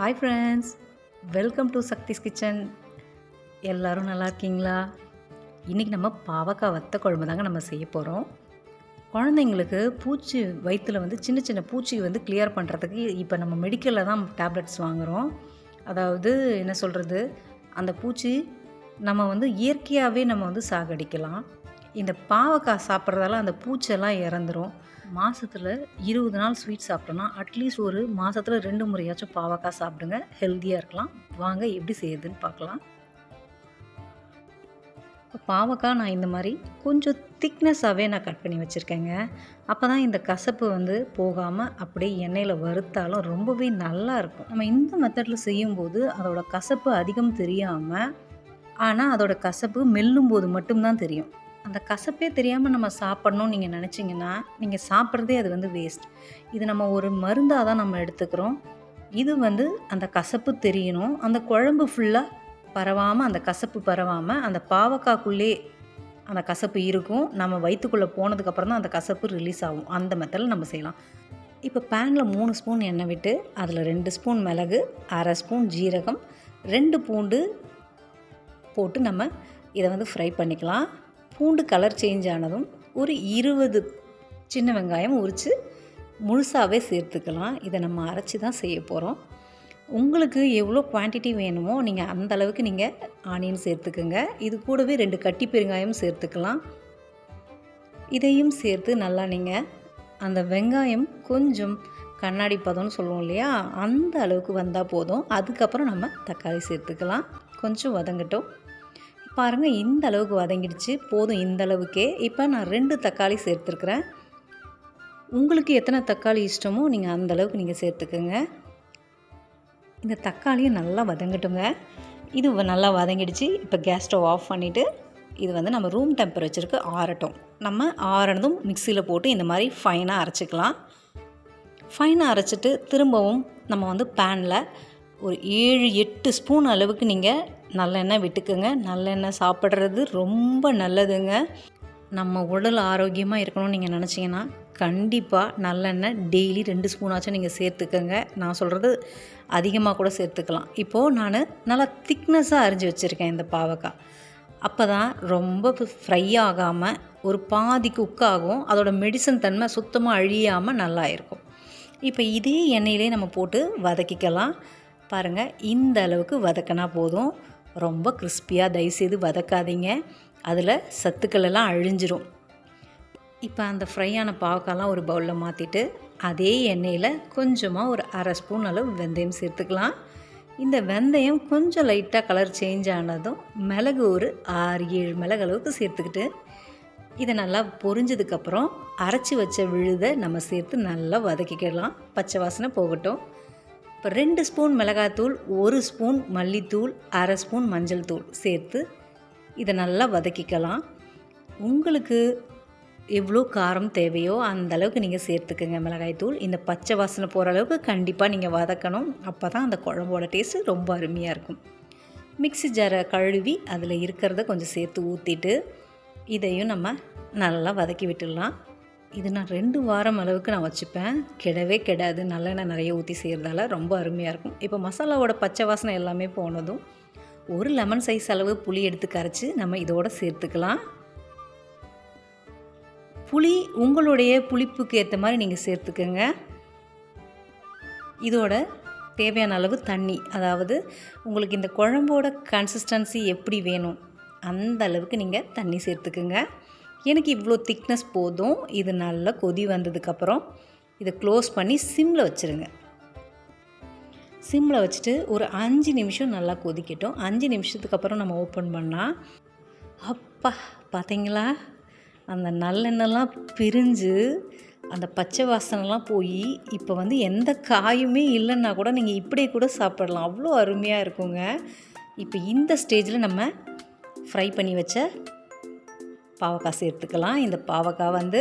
Hi friends welcome to Sakthi's kitchen எல்லோரும் நல்லா இருக்கீங்களா? இன்றைக்கி நம்ம பாவக்காய் வத்த குழம்பு தாங்க நம்ம செய்ய போகிறோம் குழந்தைங்களுக்கு பூச்சி வயிற்றில் வந்து சின்ன சின்ன பூச்சி வந்து கிளியர் பண்ணுறதுக்கு இப்போ நம்ம மெடிக்கலில் தான் டேப்லெட்ஸ் வாங்குகிறோம் அதாவது என்ன சொல்கிறது அந்த பூச்சி நம்ம வந்து இயற்கையாகவே நம்ம வந்து சாகடிக்கலாம். இந்த பாவக்காய் சாப்பிட்றதால அந்த பூச்செல்லாம் இறந்துரும். மாதத்தில் இருபது நாள் ஸ்வீட் சாப்பிட்டோன்னா அட்லீஸ்ட் ஒரு மாதத்தில் ரெண்டு முறையாச்சும் பாவக்காய் சாப்பிடுங்க. ஹெல்த்தியாக இருக்கலாம். வாங்க எப்படி செய்யுதுன்னு பார்க்கலாம். இப்போ பாவக்காய் நான் இந்த மாதிரி கொஞ்சம் திக்னஸாகவே நான் கட் பண்ணி வச்சுருக்கேங்க. அப்போ தான் இந்த கசப்பு வந்து போகாமல் அப்படியே எண்ணெயில் வறுத்தாலும் ரொம்பவே நல்லா இருக்கும். நம்ம இந்த மெத்தடில் செய்யும்போது அதோட கசப்பு அதிகம் தெரியாமல் ஆனால் அதோட கசப்பு மெல்லும் போது மட்டும்தான் தெரியும். அந்த கசப்பே தெரியாமல் நம்ம சாப்பிட்ணும்னு நீங்கள் நினச்சிங்கன்னா நீங்கள் சாப்பிட்றதே அது வந்து வேஸ்ட் இது நம்ம ஒரு மருந்தாக தான் நம்ம எடுத்துக்கிறோம். இது வந்து அந்த கசப்பு தெரியணும். அந்த குழம்பு ஃபுல்லாக பரவாமல் அந்த கசப்பு பரவாமல் அந்த பாவக்காய்க்குள்ளே அந்த கசப்பு இருக்கும். நம்ம வயிற்றுக்குள்ளே போனதுக்கப்புறம் தான் அந்த கசப்பு ரிலீஸ் ஆகும். அந்த மெத்தடில் நம்ம செய்யலாம். இப்போ பேனில் மூணு ஸ்பூன் எண்ணெய் விட்டு அதில் ரெண்டு ஸ்பூன் மிளகு அரை ஸ்பூன் ஜீரகம் ரெண்டு பூண்டு போட்டு நம்ம இதை வந்து ஃப்ரை பண்ணிக்கலாம். பூண்டு கலர் சேஞ்ச் ஆனதும் ஒரு இருபது சின்ன வெங்காயம் உரித்து முழுசாகவே சேர்த்துக்கலாம். இதை நம்ம அரைச்சி தான் செய்ய போகிறோம் உங்களுக்கு எவ்வளோ குவான்டிட்டி வேணுமோ நீங்கள் அந்த அளவுக்கு நீங்கள் ஆனியன் சேர்த்துக்குங்க. இது கூடவே ரெண்டு கட்டி பெருங்காயம் சேர்த்துக்கலாம். இதையும் சேர்த்து நல்லா நீங்கள் அந்த வெங்காயம் கொஞ்சம் கண்ணாடி பதம்னு சொல்லுவோம் இல்லையா? அந்த அளவுக்கு வந்தால் போதும். அதுக்கப்புறம் நம்ம தக்காளி சேர்த்துக்கலாம். கொஞ்சம் வதங்கட்டும். பாருங்கள் இந்த அளவுக்கு வதங்கிடுச்சு. போதும் இந்த அளவுக்கே. இப்போ நான் ரெண்டு தக்காளி சேர்த்துருக்குறேன். உங்களுக்கு எத்தனை தக்காளி இஷ்டமோ நீங்கள் அந்த அளவுக்கு நீங்கள் சேர்த்துக்கோங்க. இந்த தக்காளியை நல்லா வதங்கட்டுங்க. இது நல்லா வதங்கிடுச்சு. இப்போ கேஸ் ஸ்டவ் ஆஃப் பண்ணிவிட்டு இது வந்து நம்ம ரூம் டெம்பரேச்சருக்கு ஆறட்டும். நம்ம ஆறனதும் மிக்சியில் போட்டு இந்த மாதிரி ஃபைனாக அரைச்சிக்கலாம். ஃபைனாக அரைச்சிட்டு திரும்பவும் நம்ம வந்து பேனில் ஒரு ஏழு எட்டு ஸ்பூன் அளவுக்கு நீங்கள் நல்லெண்ணெய் விட்டுக்குங்க. நல்லெண்ணெய் சாப்பிட்றது ரொம்ப நல்லதுங்க. நம்ம உடல் ஆரோக்கியமாக இருக்கணும்னு நீங்கள் நினச்சிங்கன்னா கண்டிப்பாக நல்லெண்ணெய் டெய்லி ரெண்டு ஸ்பூனாச்சும் நீங்கள் சேர்த்துக்கோங்க. நான் சொல்கிறது அதிகமாக கூட சேர்த்துக்கலாம். இப்போது நான் நல்லா திக்னஸாக அரிஞ்சு வச்சுருக்கேன் இந்த பாவக்காய். அப்போ தான் ரொம்ப ஃப்ரை ஆகாமல் ஒரு பாதி குக் ஆகும். அதோடய மெடிசன் தன்மை சுத்தமாக அழியாமல் நல்லா இருக்கும். இப்போ இதே எண்ணெயிலே நம்ம போட்டு வதக்கிக்கலாம். பாருங்கள் இந்த அளவுக்கு வதக்கினா போதும். ரொம்ப கிறிஸ்பியாக தயவுசெய்து வதக்காதீங்க. அதில் சத்துக்கள் எல்லாம் அழிஞ்சிரும். இப்போ அந்த ஃப்ரையான பாவக்காய்லாம் ஒரு பவுலில் மாற்றிட்டு அதே எண்ணெயில் கொஞ்சமாக ஒரு அரை ஸ்பூன் அளவு வெந்தயம் சேர்த்துக்கலாம். இந்த வெந்தயம் கொஞ்சம் லைட்டாக கலர் சேஞ்ச் ஆனதும் மிளகு ஒரு ஆறு ஏழு மிளகு அளவுக்கு சேர்த்துக்கிட்டு இதை நல்லா பொரிஞ்சதுக்கப்புறம் அரைச்சி வச்ச விழுதை நம்ம சேர்த்து நல்லா வதக்கிக்கலாம். பச்சை வாசனை போகட்டும். இப்போ ரெண்டு ஸ்பூன் மிளகாத்தூள் ஒரு ஸ்பூன் மல்லித்தூள் அரை ஸ்பூன் மஞ்சள் தூள் சேர்த்து இதை நல்லா வதக்கிக்கலாம். உங்களுக்கு எவ்வளோ காரம் தேவையோ அந்த அளவுக்கு நீங்கள் சேர்த்துக்கோங்க மிளகாய்த்தூள் இந்த பச்சை வாசனை போகிற அளவுக்கு கண்டிப்பாக நீங்கள் வதக்கணும். அப்போ தான் அந்த குழம்போட டேஸ்ட்டு ரொம்ப அருமையாக இருக்கும். மிக்ஸி ஜாரை கழுவி அதில் இருக்கிறத கொஞ்சம் சேர்த்து ஊற்றிட்டு இதையும் நம்ம நல்லா வதக்கி விட்டுடலாம். இது நான் ரெண்டு வாரம் அளவுக்கு நான் வச்சுப்பேன். கெடவே கெடாது. நல்லெண்ணெய் நிறைய ஊற்றி செய்கிறதால ரொம்ப அருமையாக இருக்கும். இப்போ மசாலாவோட பச்சை வாசனை எல்லாமே போனதும் ஒரு லெமன் சைஸ் அளவு புளி எடுத்து கரைச்சி நம்ம இதோட சேர்த்துக்கலாம். புளி உங்களுடைய புளிப்புக்கு ஏற்ற மாதிரி நீங்கள் சேர்த்துக்கோங்க. இதோட தேவையான அளவு தண்ணி அதாவது உங்களுக்கு இந்த குழம்போட கன்சிஸ்டன்சி எப்படி வேணும் அந்த அளவுக்கு நீங்கள் தண்ணி சேர்த்துக்குங்க. எனக்கு இவ்வளோ திக்னஸ் போதும். இது நல்லா கொதி வந்ததுக்கப்புறம் இதை க்ளோஸ் பண்ணி சிம்மில் வச்சுருங்க. சிம்மில் வச்சுட்டு ஒரு அஞ்சு நிமிஷம் நல்லா கொதிக்கட்டும். அஞ்சு நிமிஷத்துக்கு அப்புறம் நம்ம ஓப்பன் பண்ணால் அப்பா பார்த்தீங்களா அந்த நல்லெண்ணெய்லாம் பிரிஞ்சு அந்த பச்சை வாசனைலாம் போய் இப்போ வந்து எந்த காயுமே இல்லைன்னா கூட நீங்கள் இப்படியே கூட சாப்பிடலாம். அவ்வளோ அருமையாக இருக்குங்க. இப்போ இந்த ஸ்டேஜில் நம்ம ஃப்ரை பண்ணி வச்ச பாவக்காய் சேர்த்துக்கலாம். இந்த பாவக்காய் வந்து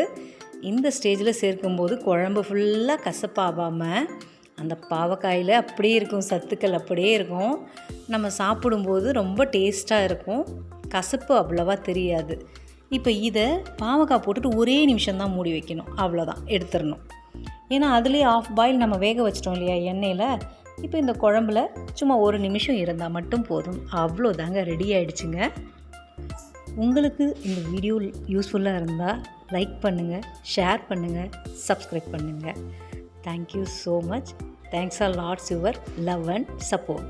இந்த ஸ்டேஜில் சேர்க்கும்போது குழம்பு ஃபுல்லாக கசப்பாகாமல் அந்த பாவக்காயில் அப்படியே இருக்கும் சத்துக்கள் அப்படியே இருக்கும். நம்ம சாப்பிடும்போது ரொம்ப டேஸ்ட்டாக இருக்கும். கசப்பு அவ்வளோவா தெரியாது. இப்போ இதை பாவக்காய் போட்டுட்டு ஒரே நிமிஷம் தான் மூடி வைக்கணும். அவ்வளோதான் எடுத்துடணும். ஏன்னா அதுலேயே ஆஃப் பாயில் நம்ம வேக வச்சிட்டோம் இல்லையா எண்ணெயில்? இப்போ இந்த குழம்புல சும்மா ஒரு நிமிஷம் இருந்தால் மட்டும் போதும். அவ்வளோதாங்க ரெடி ஆகிடுச்சுங்க உங்களுக்கு இந்த வீடியோ யூஸ்ஃபுல்லாக இருந்தால் லைக் பண்ணுங்கள் ஷேர் பண்ணுங்கள் சப்ஸ்கிரைப் பண்ணுங்கள் thank you so much thanks are lots your love and support